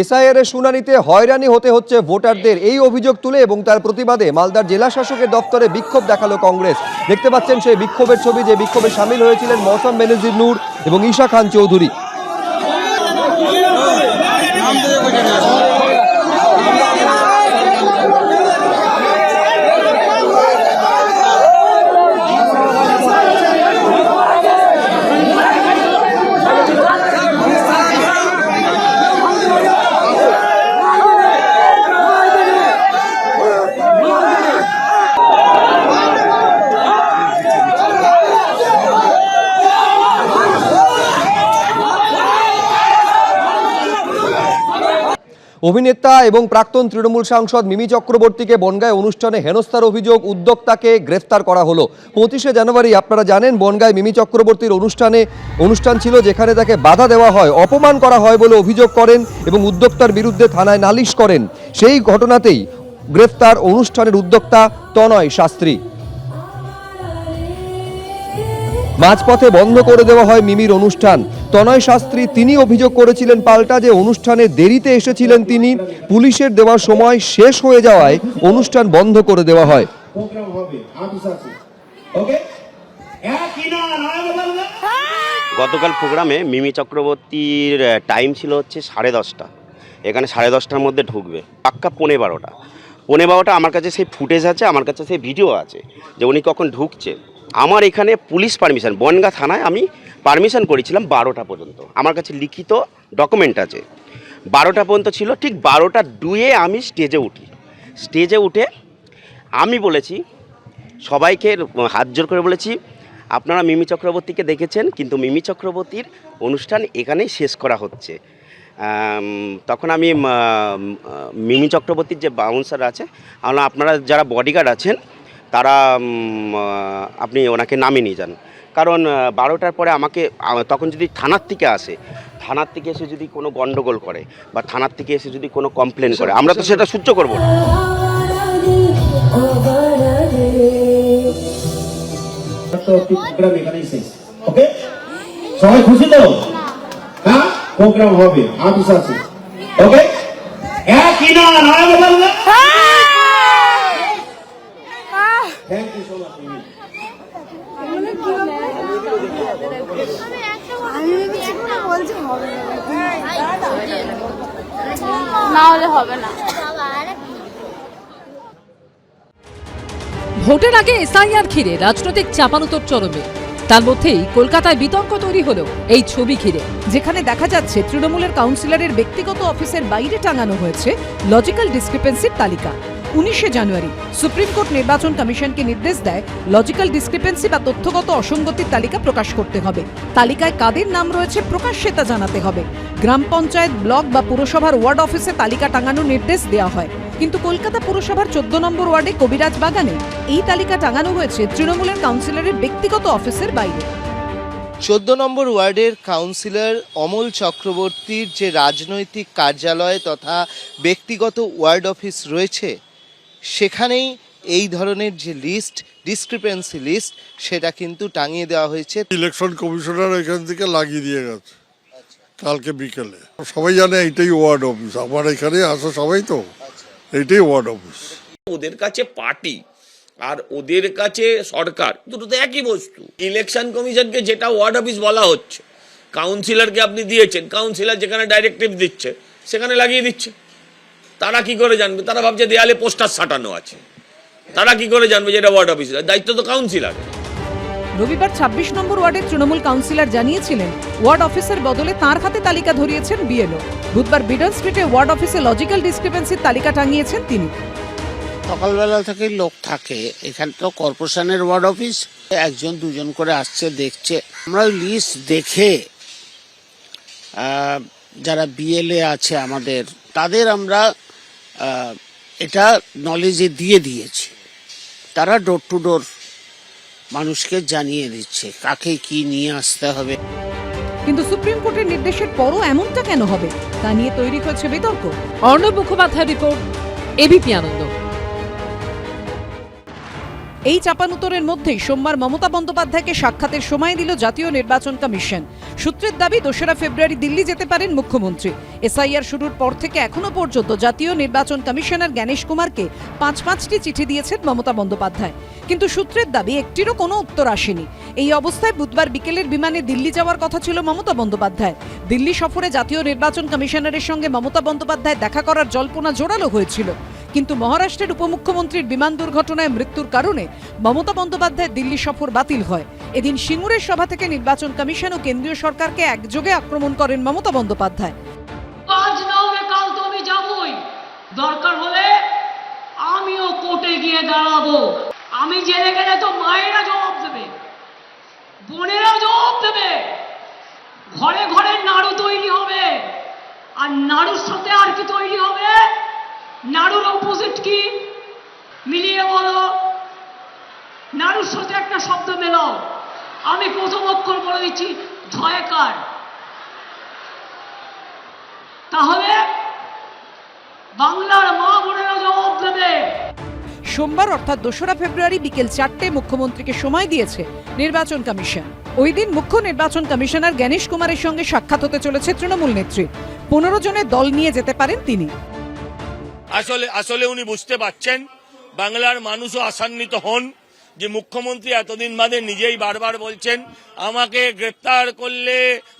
SIR এর শুনানিতে হয়রানি হতে হচ্ছে ভোটারদের। এই অভিযোগ তুলে এবং তার প্রতিবাদে মালদার জেলা শাসকের দপ্তরে বিক্ষোভ দেখাল কংগ্রেস। দেখতে পাচ্ছেন সেই বিক্ষোভের ছবি যে বিক্ষোভে সামিল হয়েছিলেন মৌসম বেনজির নূর এবং ঈশা খান চৌধুরী। অভিনেতা এবং প্রাক্তন তৃণমূল সাংসদ মিমি চক্রবর্তীকে বনগায় অনুষ্ঠানে হেনস্থার অভিযোগ উদ্যোক্তাকে গ্রেফতার করা হলো। পঁচিশে জানুয়ারি, আপনারা জানেন, বনগায় মিমি চক্রবর্তীর অনুষ্ঠানে, অনুষ্ঠান ছিল যেখানে তাকে বাধা দেওয়া হয়, অপমান করা হয় বলে অভিযোগ করেন এবং উদ্যোক্তার বিরুদ্ধে থানায় নালিশ করেন। সেই ঘটনাতেই গ্রেফতার অনুষ্ঠানের উদ্যোক্তা তনয় শাস্ত্রী। মাঝপথে বন্ধ করে দেওয়া হয় মিমির অনুষ্ঠান। তনয় শাস্ত্রী তিনি অভিযোগ করেছিলেন পাল্টা যে অনুষ্ঠানে দেরিতে এসেছিলেন তিনি। পুলিশের দেওয়ার সময় শেষ হয়ে যাওয়ায় অনুষ্ঠান বন্ধ করে দেওয়া হয়। গতকাল প্রোগ্রামে মিমি চক্রবর্তীর টাইম ছিল হচ্ছে সাড়ে দশটা। এখানে সাড়ে দশটার মধ্যে ঢুকবে। পাক্কা পৌনে বারোটা। পৌনে বারোটা আমার কাছে সেই ফুটেজ আছে আমার কাছে সেই ভিডিও আছে যে উনি কখন ঢুকছে। আমার এখানে পুলিশ পারমিশন বনগা থানায় আমি পারমিশন করেছিলাম বারোটা পর্যন্ত। আমার কাছে লিখিত ডকুমেন্ট আছে। বারোটা পর্যন্ত ছিল, ঠিক বারোটা দুয়ে আমি স্টেজে উঠি। স্টেজে উঠে আমি বলেছি, সবাইকে হাত জোর করে বলেছি, আপনারা মিমি চক্রবর্তীকে দেখেছেন, কিন্তু মিমি চক্রবর্তীর অনুষ্ঠান এখানেই শেষ করা হচ্ছে। তখন আমি মিমি চক্রবর্তীর যে বাউন্সার আছে আপনারা যারা বডিগার্ড আছেন, তারা আপনি ওনাকে নামিয়ে নিয়ে যান। কারণ বারোটার পরে আমাকে তখন যদি থানার থেকে আসে থানার থেকে এসে যদি কোনো গণ্ডগোল করে বা থানার থেকে এসে যদি কোনো কমপ্লেন করে আমরা তো সেটা সহ্য করব না। ওকে সবাই খুশি তো? হ্যাঁ? প্রোগ্রাম হবে আপিস আছে ওকে একই না থ্যাংক ইউ সো মাচ আমি ভেবেছি না বলছে হবে ভোটের আগে এসআইআর ঘিরে রাজনৈতিক চাপানোতর চরমে। তার মধ্যেই কলকাতায় বিতর্ক তৈরি হলো এই ছবি ঘিরে। যেখানে দেখা যাচ্ছে তৃণমূলের কাউন্সিলরের ব্যক্তিগত অফিসের বাইরে টাঙানো হয়েছে লজিক্যাল ডিসক্রিপেন্সির তালিকা। উনিশে জানুয়ারি সুপ্রিম কোর্ট নির্বাচন কমিশনকে নির্দেশ দেয়, লজিক্যাল ডিসক্রিপেন্সি বা তথ্যগত অসঙ্গতির তালিকা প্রকাশ করতে হবে। তালিকায় কাদের নাম রয়েছে প্রকাশ্যে তা জানাতে হবে। গ্রাম পঞ্চায়েত, ব্লক বা পুরসভার ওয়ার্ড অফিসে তালিকা টাঙানোর নির্দেশ দেওয়া হয়। কিন্তু কলকাতা পুরসভার চোদ্দ নম্বর ওয়ার্ডে কবিরাজ বাগানে এই তালিকা টাঙানো হয়েছে তৃণমূলের কাউন্সিলরের ব্যক্তিগত অফিসের বাইরে। চোদ্দ নম্বর ওয়ার্ডের কাউন্সিলর অমল চক্রবর্তীর যে রাজনৈতিক কার্যালয় তথা ব্যক্তিগত ওয়ার্ড অফিস রয়েছে সেখানেই এই ধরনের যে লিস্ট ডিসক্রিপেন্সি লিস্ট সেটা কিন্তু টাঙিয়ে দেওয়া হয়েছে। ইলেকশন কমিশনার এখান থেকে লাগিয়ে দিয়ে গেছে। কালকে বিকেলে। সবাই জানে এইটাই ওয়ার্ড অফিস আমার এখানে আসে সবাই তো। এইটাই ওয়ার্ড অফিস ওদের কাছে পার্টি আর ওদের কাছে সরকার দুটো তো একই বস্তু। ইলেকশন কমিশনকে যেটা ওয়ার্ড অফিস বলা হচ্ছে কাউন্সিলরকে আপনি দিয়েছেন কাউন্সিলর যেখানে ডাইরেক্টিভ দিচ্ছে সেখানে লাগিয়ে দিচ্ছে। তারা কি করে জানবে? তারা ভাবছে দেয়ালে পোস্টার সাটানো আছে। তারা কি করে জানবে যে এটা ওয়ার্ড অফিস দায়িত্ব তো কাউন্সিলর রবিবার ২৬ নম্বর ওয়ার্ডের তৃণমূল কাউন্সিলর জানিয়েছিলেন ওয়ার্ড অফিসের বদলে তার হাতে তালিকা ধরিয়েছেন বিএলও। বুধবার বিডন স্ট্রিটে ওয়ার্ড অফিসে লজিক্যাল ডিসক্রিপেন্সির তালিকা টাঙিয়েছেন তিনি। সকালবেলা থেকে লোক থাকে। এখানে তো কর্পোরেশনের ওয়ার্ড অফিস। একজন দুজন করে আসছে দেখছে। আমরা লিস্ট দেখে যারা বিএলএ আছে আমাদের তাদের আমরা এটা নলেজে দিয়ে দিয়েছি। তারা ডোর টু ডোর মানুষকে জানিয়ে দিচ্ছে কাকে কি নিয়ে আসতে হবে। কিন্তু সুপ্রিম কোর্টের নির্দেশের পরও এমনটা কেন হবে? তা নিয়ে তৈরি হয়েছে বিতর্ক। Arnab Mukhopadhyay report ABP Ananda. এই চাপানুতরের মধ্যেই সোমবার মমতা বন্দ্যোপাধ্যায়কে সাক্ষাতের সময় দিল জাতীয় নির্বাচন কমিশন। সূত্রের দাবি, দোসরা ফেব্রুয়ারি দিল্লি যেতে পারেন মুখ্যমন্ত্রী। এসআইআর শুরুর পর থেকে এখনও পর্যন্ত জাতীয় নির্বাচন কমিশনার জ্ঞানেশ কুমারকে পাঁচ পাঁচটি চিঠি দিয়েছেন মমতা বন্দ্যোপাধ্যায়। কিন্তু সূত্রের দাবি, একটিরও কোনো উত্তর আসেনি। এই অবস্থায় বুধবার বিকেলের বিমানে দিল্লি যাওয়ার কথা ছিল মমতা বন্দ্যোপাধ্যায়। দিল্লি সফরে জাতীয় নির্বাচন কমিশনারের সঙ্গে মমতা বন্দ্যোপাধ্যায় দেখা করার জল্পনা জোরালো হয়েছিল। কিন্তু মহারাষ্ট্রের উপমুখ্যমন্ত্রীর বিমান দুর্ঘটনায় মৃত্যুর কারণে মমতা বন্দ্যোপাধ্যায় দিল্লি সফর বাতিল হয়। এদিন সিঙ্গুরের সভা থেকে নির্বাচন কমিশন ও কেন্দ্রীয় সরকারকে একযোগে আক্রমণ করেন মমতা বন্দ্যোপাধ্যায়। আজ না কাল তো যাবই। দরকার হলে আমিও কোর্টে গিয়ে দাঁড়াবো। আমি জেলে গেলে তো মায়েরা জবাব দেবে। বোনেরা জবাব দেবে। ঘরে ঘরে নাড়ু তৈরি হবে আর নাড়ুর সাথে আর কি তৈরি হবে নাড়ুর অপোজিট কি? মিলিয়ে বলো। নাড়ুর সাথে একটা শব্দ মেলাও। আমি প্রথম অক্ষর বলে দিচ্ছি, ঝয়কার। তাহলে বাংলার মা বোনেরা জবাব দেবে। সোমবার অর্থাৎ দোসরা ফেব্রুয়ারি বিকেল চারটে মুখ্যমন্ত্রীকে সময় দিয়েছে নির্বাচন কমিশন। ওই দিন মুখ্য নির্বাচন কমিশনার জ্ঞানেশ কুমারের সঙ্গে সাক্ষাৎ হতে চলেছে তৃণমূল নেত্রী। পনেরো জনের দল নিয়ে যেতে পারেন তিনি। আসলে আসলে উনি বুঝতে পারছেন, বাংলার মানুষও আশান্বিত হন যে মুখ্যমন্ত্রী এতদিন বাদে নিজেই বারবার বলছেন, আমাকে গ্রেপ্তার করলে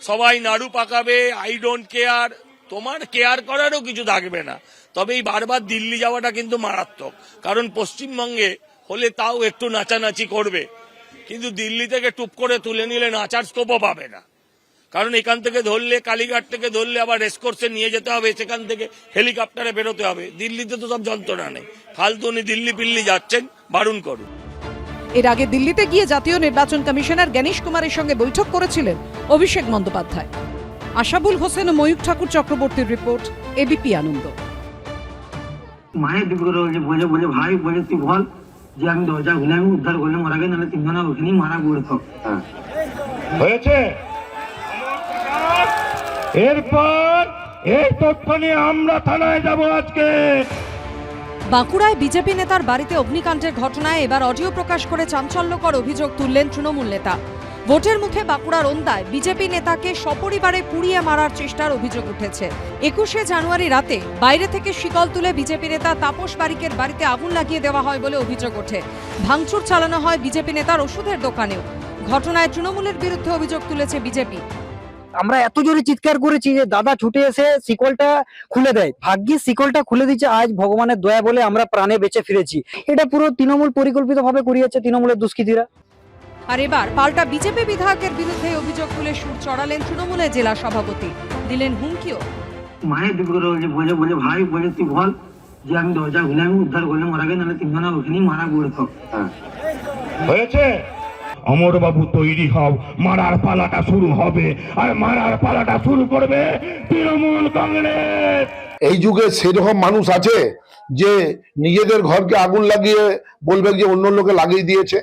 সবাই নাড়ু পাকাবে আই ডোন্ট কেয়ার তোমার কেয়ার করারও কিছু থাকবে না। তবে এই বারবার দিল্লি যাওয়াটা কিন্তু মারাত্মক, কারণ পশ্চিমবঙ্গে হলে তাও একটু নাচানাচি করবে, কিন্তু দিল্লি থেকে টুপ করে তুলে নিলে নাচার স্কোপও পাবে না। কারণ এখান থেকে ধরলে কালীঘাট থেকে ধরলে আবার রেসকোর্সে নিয়ে যেতে হবে সেখান থেকে হেলিকপ্টারে বেরোতে হবে। দিল্লিতে তো সব যন্ত্রণা নেই। ফালতু উনি দিল্লি পিল্লি যাচ্ছেন বারণ করুন। এর আগে দিল্লিতে গিয়ে জাতীয় নির্বাচন কমিশনার জ্ঞানেশ কুমারের সঙ্গে বৈঠক করেছিলেন অভিষেক বন্দ্যোপাধ্যায়। আশাবুল হোসেন ও ময়ূক ঠাকুর চক্রবর্তীর রিপোর্ট এবিপি আনন্দ। মায়ের দিকে বলে বলে বলে ভাই বলে তুই বল যে আমি দরজা খুলে আমি উদ্ধার করলে মারা গেলে নাহলে তিনজনা ওখানেই মারা পড়তো। হয়েছে? এরপর, এই তথ্য নিয়ে আমরা থানায় যাব আজকে। বাঁকুড়ায় বিজেপি নেতার বাড়িতে অগ্নিকাণ্ডের ঘটনায় এবার অডিও প্রকাশ করে চাঞ্চল্যকর অভিযোগ তুললেন তৃণমূল নেতা। ভোটের মুখে বাঁকুড়ার ওন্দায় বিজেপি নেতাকে সপরিবারে পুড়িয়ে মারার চেষ্টার অভিযোগ উঠেছে। একুশে জানুয়ারি রাতে বাইরে থেকে শিকল তুলে বিজেপি নেতা তাপস বারিকের বাড়িতে আগুন লাগিয়ে দেওয়া হয় বলে অভিযোগ ওঠে। ভাঙচুর চালানো হয় বিজেপি নেতার ওষুধের দোকানেও। ঘটনায় তৃণমূলের বিরুদ্ধে অভিযোগ তুলেছে বিজেপি। আমরা এত জোরে চিৎকার করেছি যে দাদা ছুটে এসে শিকলটা খুলে দেয়। ভাগ্যিস শিকলটা খুলে দিচ্ছে আজ ভগবানের দয়া বলে আমরা প্রাণে বেঁচে ফিরেছি। এটা পুরো তৃণমূল পরিকল্পিতভাবে করিয়েছে তৃণমূলের দুষ্কৃতীরা। আর এবার পাল্টা বিজেপি বিধায়কের বিরুদ্ধে অভিযোগ তুলে সুর চড়ালেন তৃণমূলের জেলা সভাপতি। দিলেন হুমকিও। মায়ের দিকে বলে বলে ভাই বলে তুই বল যে আমি দরজা খুলে আমি উদ্ধার করলে মারা গেলে নাহলে তিনজনা ওখানেই মারা পড়তো। হয়েছে? অমর বাবু তৈরি হও, মারার পালাটা শুরু হবে। আর মারার পালাটা শুরু করবে তৃণমূল কংগ্রেস। এই যুগে সেরকম মানুষ আছে যে নিজেদের ঘরকে আগুন লাগিয়ে বলবে যে অন্য লোকে লাগিয়ে দিয়েছে।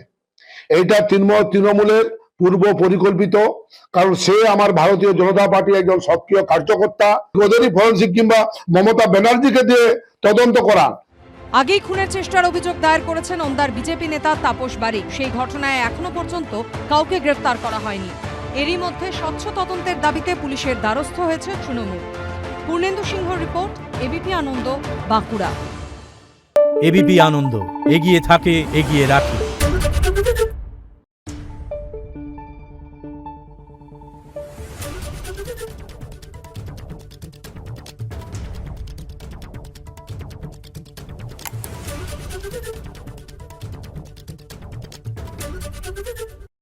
এইটা তৃণমূল, তৃণমূলের পূর্ব পরিকল্পিত, কারণ সে আমার ভারতীয় জনতা পার্টির একজন সক্রিয় কার্যকর্তা। ওদেরই ফরেন্সিক কিংবা মমতা ব্যানার্জিকে দিয়ে তদন্ত করা আগেই খুনের চেষ্টার অভিযোগ দায়ের করেছেন ওন্দার বিজেপি নেতা তাপস বারিক। সেই ঘটনায় এখনও পর্যন্ত কাউকে গ্রেফতার করা হয়নি। এরই মধ্যে স্বচ্ছ তদন্তের দাবিতে পুলিশের দ্বারস্থ হয়েছে Trinamool. Purnendu Singha report, ABP Ananda, Bankura. ABP Ananda, এগিয়ে থাকে, এগিয়ে রাখে।